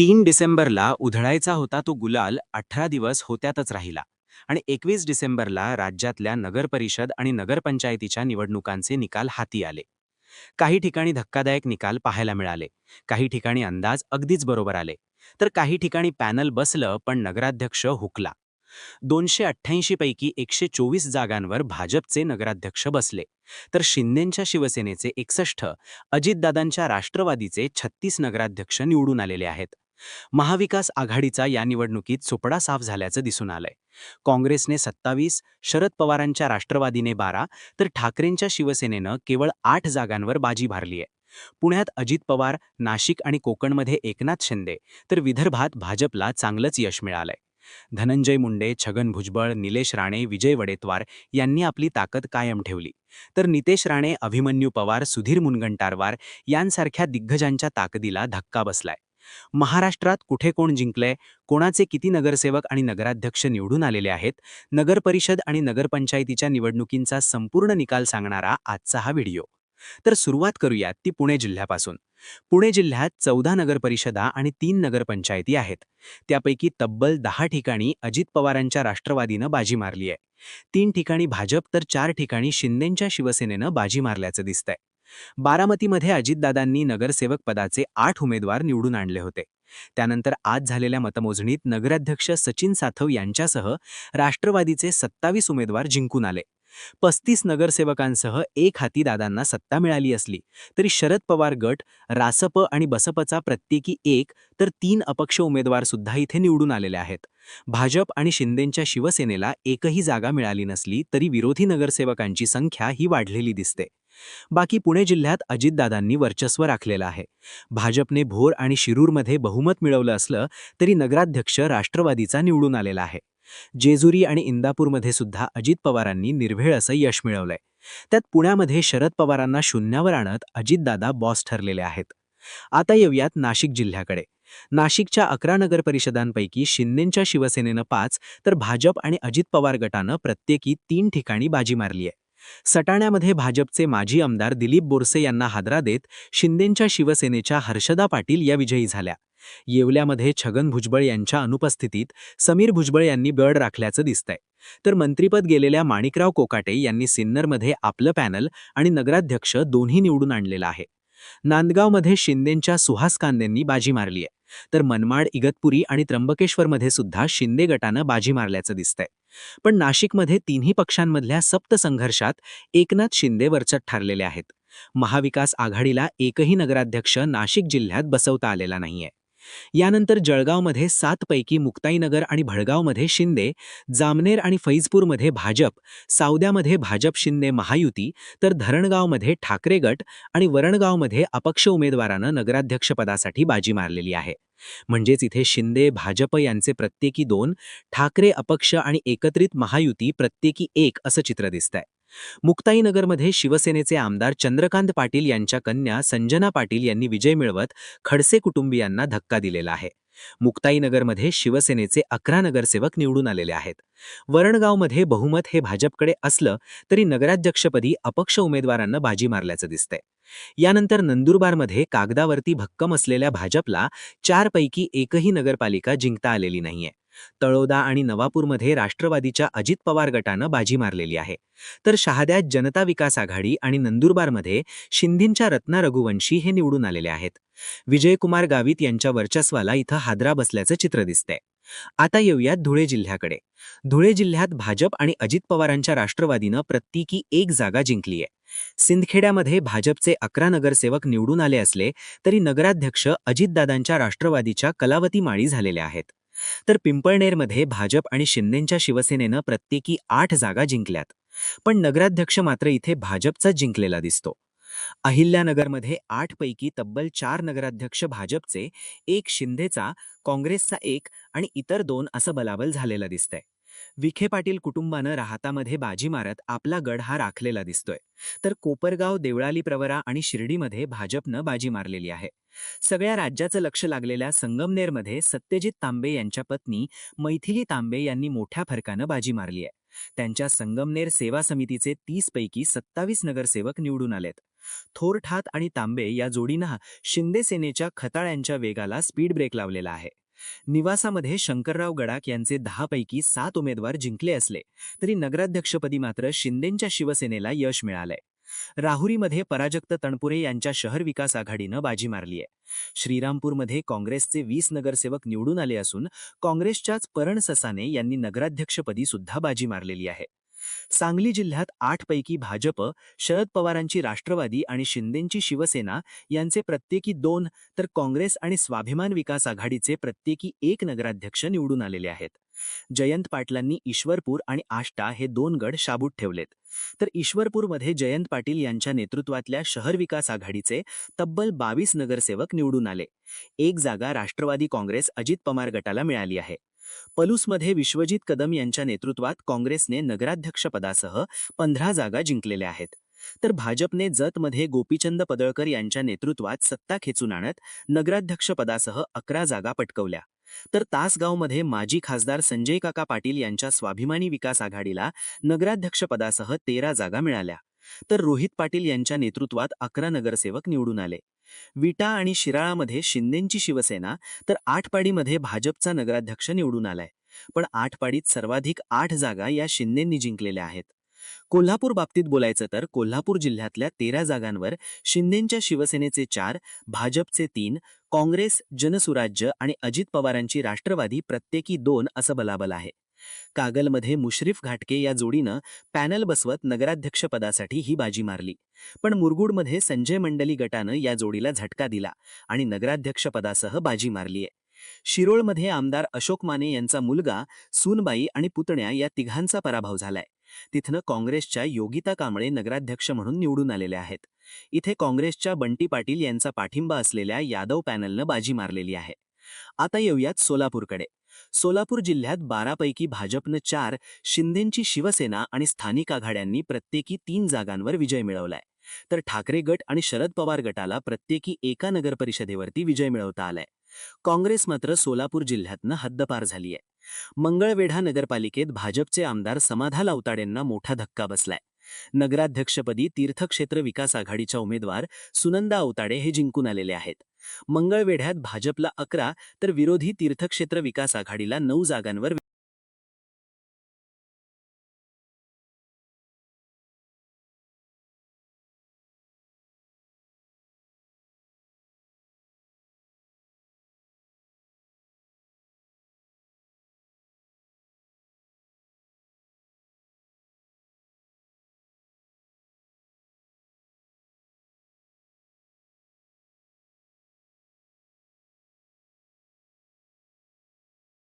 तीन डिसेंबरला उधळायचा होता तो गुलाल अठरा दिवस होत्यातच राहिला आणि एकवीस डिसेंबरला राज्यातल्या नगरपरिषद आणि नगरपंचायतीच्या निवडणुकांचे निकाल हाती आले. काही ठिकाणी धक्कादायक निकाल पाहायला मिळाले काही ठिकाणी अंदाज अगदीच बरोबर आले तर काही ठिकाणी पॅनल बसलं पण नगराध्यक्ष हुकला. दोनशे अठ्ठ्याऐंशी पैकी एकशे चोवीस जागांवर भाजपचे नगराध्यक्ष बसले तर शिंदेंच्या शिवसेनेचे एकसष्ट अजितदादांच्या राष्ट्रवादीचे छत्तीस नगराध्यक्ष निवडून आलेले आहेत. महाविकास आघाडीचा या निवडणुकीत सुपडा साफ झाल्याचं दिसून आलंय. काँग्रेसने सत्तावीस शरद पवारांच्या राष्ट्रवादीने बारा तर ठाकरेंच्या शिवसेनेनं केवळ आठ जागांवर बाजी मारलीय पुण्यात अजित पवार नाशिक आणि कोकणमध्ये एकनाथ शिंदे तर विदर्भात भाजपला चांगलंच यश मिळालंय. धनंजय मुंडे छगन भुजबळ निलेश राणे विजय वडेतवार यांनी आपली ताकद कायम ठेवली. तर नितेश राणे अभिमन्यू पवार सुधीर मुनगंटारवार यांसारख्या दिग्गजांच्या ताकदीला धक्का बसलाय. महाराष्ट्रात कुठे कोण जिंकलंय कोणाचे किती नगरसेवक आणि नगराध्यक्ष निवडून आलेले आहेत नगरपरिषद आणि नगरपंचायतीच्या निवडणुकींचा संपूर्ण निकाल सांगणारा आजचा हा व्हिडिओ. तर सुरुवात करूयात ती पुणे जिल्ह्यापासून. पुणे जिल्ह्यात चौदा नगरपरिषदा आणि तीन नगरपंचायती आहेत. त्यापैकी तब्बल दहा ठिकाणी अजित पवारांच्या राष्ट्रवादीनं बाजी मारली आहे तीन ठिकाणी भाजप तर चार ठिकाणी शिंदेंच्या शिवसेनेनं बाजी मारल्याचं दिसतंय. बारामतीमध्ये अजितदादांनी नगरसेवक पदाचे आठ उमेदवार निवडून आणले होते. त्यानंतर आज झालेल्या मतमोजणीत नगराध्यक्ष सचिन साथव यांच्यासह राष्ट्रवादीचे सत्तावीस उमेदवार जिंकून आले. पस्तीस नगरसेवकांसह एक हाती दादांना सत्ता मिळाली असली तरी शरद पवार गट रासप आणि बसपचा प्रत्येकी एक तर तीन अपक्ष उमेदवार सुद्धा इथे निवडून आलेले आहेत. भाजप आणि शिंदेंच्या शिवसेनेला एकही जागा मिळाली नसली तरी विरोधी नगरसेवकांची संख्या ही वाढलेली दिसते. बाकी पुणे जिल्ह्यात अजितदादांनी वर्चस्व राखलेलं आहे. भाजपने भोर आणि शिरूरमध्ये बहुमत मिळवलं असलं तरी नगराध्यक्ष राष्ट्रवादीचा निवडून आलेला आहे. जेजुरी आणि इंदापूरमध्ये सुद्धा अजित पवारांनी निर्भेळ असं यश मिळवलंय. त्यात पुण्यामध्ये शरद पवारांना शून्यावर आणत अजितदादा बॉस ठरलेले आहेत. आता येऊयात नाशिक जिल्ह्याकडे. नाशिकच्या अकरा नगरपरिषदांपैकी शिंदेंच्या शिवसेनेनं पाच तर भाजप आणि अजित पवार गटानं प्रत्येकी तीन ठिकाणी बाजी मारली आहे सटाण्यामध्ये भाजपचे माजी आमदार दिलीप बोरसे यांना हादरा देत शिंदेंच्या शिवसेनेच्या हर्षदा पाटील या विजयी झाल्या. येवल्यामध्ये छगन भुजबळ यांच्या अनुपस्थितीत समीर भुजबळ यांनी गड राखल्याचं दिसतंय. तर मंत्रिपद गेलेल्या माणिकराव कोकाटे यांनी सिन्नरमध्ये आपलं पॅनल आणि नगराध्यक्ष दोन्ही निवडून आणलेलं आहे. नांदगावमध्ये शिंदेंच्या सुहास कांदेंनी बाजी मारली आहे तर मनमाड इगतपुरी आणि त्र्यंबकेश्वरमध्ये सुद्धा शिंदे गटानं बाजी मारल्याचं दिसतंय. पण नाशिकमध्ये तिन्ही पक्षांमधल्या सप्त संघर्षात एकनाथ शिंदे वरचट ठरलेले आहेत. महाविकास आघाडीला एकही नगराध्यक्ष नाशिक जिल्ह्यात बसवता आलेला नाहीये. यानंतर जळगावमध्ये सातपैकी मुक्ताईनगर आणि भडगावमध्ये शिंदे जामनेर आणि फैजपूरमध्ये भाजप सावद्यामध्ये भाजप शिंदे महायुती तर धरणगावमध्ये ठाकरे गट आणि वरणगावमध्ये अपक्ष उमेदवारानं नगराध्यक्षपदासाठी बाजी मारलेली आहे. म्हणजेच इथे शिंदे भाजप यांचे प्रत्येकी दोन ठाकरे अपक्ष आणि एकत्रित महायुती प्रत्येकी एक असं चित्र दिसतंय. मुक्ताईनगरमध्ये शिवसेनेचे आमदार चंद्रकांत पाटील यांच्या कन्या संजना पाटील यांनी विजय मिळवत खडसे कुटुंबियांना धक्का दिलेला आहे. मुक्ताईनगरमध्ये शिवसेनेचे अकरा नगरसेवक निवडून आलेले आहेत. वरणगावमध्ये बहुमत हे भाजपकडे असलं तरी नगराध्यक्षपदी अपक्ष उमेदवारांना बाजी मारल्याचं दिसतंय. यानंतर नंदुरबारमध्ये कागदावरती भक्कम असलेल्या भाजपला चारपैकी एकही नगरपालिका जिंकता आलेली नाहीये. तळोदा आणि नवापूरमध्ये राष्ट्रवादीच्या अजित पवार गटानं बाजी मारलेली आहे. तर शहाद्यात जनता विकास आघाडी आणि नंदुरबारमध्ये शिंदेंच्या रत्ना रघुवंशी हे निवडून आलेले आहेत. विजयकुमार गावित यांच्या वर्चस्वाला इथं हादरा बसल्याचं चित्र दिसतंय. आता येऊयात धुळे जिल्ह्याकडे. धुळे जिल्ह्यात भाजप आणि अजित पवारांच्या राष्ट्रवादीनं प्रत्येकी एक जागा जिंकली आहे सिंदखेड्यामध्ये भाजपचे अकरा नगरसेवक निवडून आले असले तरी नगराध्यक्ष अजितदादांच्या राष्ट्रवादीच्या कलावती माळी झालेल्या आहेत. तर पिंपळनेरमध्ये भाजप आणि शिंदेंच्या शिवसेनेनं प्रत्येकी आठ जागा जिंकल्यात. पण नगराध्यक्ष मात्र इथे भाजपचाच जिंकलेला दिसतो. अहिल्यानगरमध्ये आठपैकी तब्बल चार नगराध्यक्ष भाजपचे एक शिंदेचा काँग्रेसचा एक आणि इतर दोन असं बलाबल झालेला दिसतंय. विखे पाटील कुटुंबानं राहतामध्ये बाजी मारत आपला गड हा राखलेला दिसतोय. तर कोपरगाव देवळाली प्रवरा आणि शिर्डीमध्ये भाजपनं बाजी मारलेली आहे. सगळ्या राज्याचं लक्ष लागलेल्या संगमनेरमध्ये सत्यजित तांबे यांच्या पत्नी मैथिली तांबे यांनी मोठ्या फरकानं बाजी मारली आहे. त्यांच्या संगमनेर सेवा समितीचे तीस पैकी सत्तावीस नगरसेवक निवडून आलेत. थोरठात आणि तांबे या जोडीनं शिंदे सेनेच्या खताळ्यांच्या वेगाला स्पीड ब्रेक लावलेला आहे. निवासामध्ये शंकरराव गडाख यांचे दहापैकी सात उमेदवार जिंकले असले तरी नगराध्यक्षपदी मात्र शिंदेंच्या शिवसेनेला यश मिळालंय. राहुरीमध्ये पराजक्त तणपुरे यांच्या शहर विकास आघाडीनं बाजी मारलीय. श्रीरामपूरमध्ये काँग्रेसचे वीस नगरसेवक निवडून आले असून काँग्रेसच्याच परण ससाने यांनी नगराध्यक्षपदी सुद्धा बाजी मारलेली आहे. सांगली जिल्ह्यात आठ पैकी भाजप शरद पवारांची राष्ट्रवादी आणि शिंदेंची शिवसेना यांचे प्रत्येकी दोन तर काँग्रेस आणि स्वाभिमान विकास आघाडीचे प्रत्येकी एक नगराध्यक्ष निवडून आलेले आहेत. जयंत पाटलांनी ईश्वरपूर आणि आष्टा हे दोन गड शाबूत ठेवलेत. तर ईश्वरपूरमध्ये जयंत पाटील यांच्या नेतृत्वातल्या शहर विकास आघाडीचे तब्बल बावीस नगरसेवक निवडून आले. एक जागा राष्ट्रवादी काँग्रेस अजित पवार गटाला मिळाली आहे. पलूसमध्ये विश्वजित कदम यांच्या नेतृत्वात काँग्रेसने नगराध्यक्षपदासह पंधरा जागा जिंकलेल्या आहेत. तर भाजपने जतमध्ये गोपीचंद पदळकर यांच्या नेतृत्वात सत्ता खेचून आणत नगराध्यक्षपदासह अकरा जागा पटकवल्या. तर तासगावमध्ये माजी खासदार संजय काका पाटील यांच्या स्वाभिमानी विकास आघाडीला नगराध्यक्षपदासह तेरा जागा मिळाल्या. तर रोहित पाटील यांच्या नेतृत्वात अकरा नगरसेवक निवडून आले. विटा आणि शिराळामध्ये शिंदेंची शिवसेना तर आठपाडीमध्ये भाजपचा नगराध्यक्ष निवडून आलाय. पण आठपाडीत सर्वाधिक आठ जागा या शिंदेंनी जिंकलेल्या आहेत. कोल्हापूर बाबतीत बोलायचं तर कोल्हापूर जिल्ह्यातल्या तेरा जागांवर शिंदेंच्या शिवसेनेचे चार भाजपचे तीन काँग्रेस जनसुराज्य आणि अजित पवारांची राष्ट्रवादी प्रत्येकी दोन असं बलाबल आहे. कागलमध्ये मुश्रीफ घाटके या जोडीनं पॅनल बसवत नगराध्यक्षपदासाठी ही बाजी मारली. पण मुरगुडमध्ये संजय मंडली गटानं या जोडीला झटका दिला आणि नगराध्यक्षपदासह बाजी मारलीय. शिरोळमध्ये आमदार अशोक माने यांचा मुलगा सूनबाई आणि पुतण्या या तिघांचा पराभव झालाय. तिथनं काँग्रेसच्या योगिता कांबळे नगराध्यक्ष म्हणून निवडून आलेल्या आहेत. इथे काँग्रेसच्या बंटी पाटील यांचा पाठिंबा असलेल्या यादव पॅनलनं बाजी मारलेली आहे. आता येऊयात सोलापूरकडे. सोलापूर जिल्ह्यात बारापैकी भाजपनं चार शिंदेंची शिवसेना आणि स्थानिक आघाड्यांनी प्रत्येकी तीन जागांवर विजय मिळवलाय. तर ठाकरे गट आणि शरद पवार गटाला प्रत्येकी एका नगरपरिषदेवरती विजय मिळवता आलाय. काँग्रेस मात्र सोलापूर जिल्ह्यातनं हद्दपार झालीय. मंगळवेढा नगरपालिकेत भाजपचे आमदार समाधा लावताडेंना मोठा धक्का बसलाय. नगराध्यक्षपदी तीर्थक्षेत्र विकास आघाडीच्या उमेदवार सुनंदा अवताडे हे जिंकून आलेले आहेत. मंगळवेढ्यात भाजपला अकरा तर विरोधी तीर्थक्षेत्र विकास आघाडीला नऊ जागांवर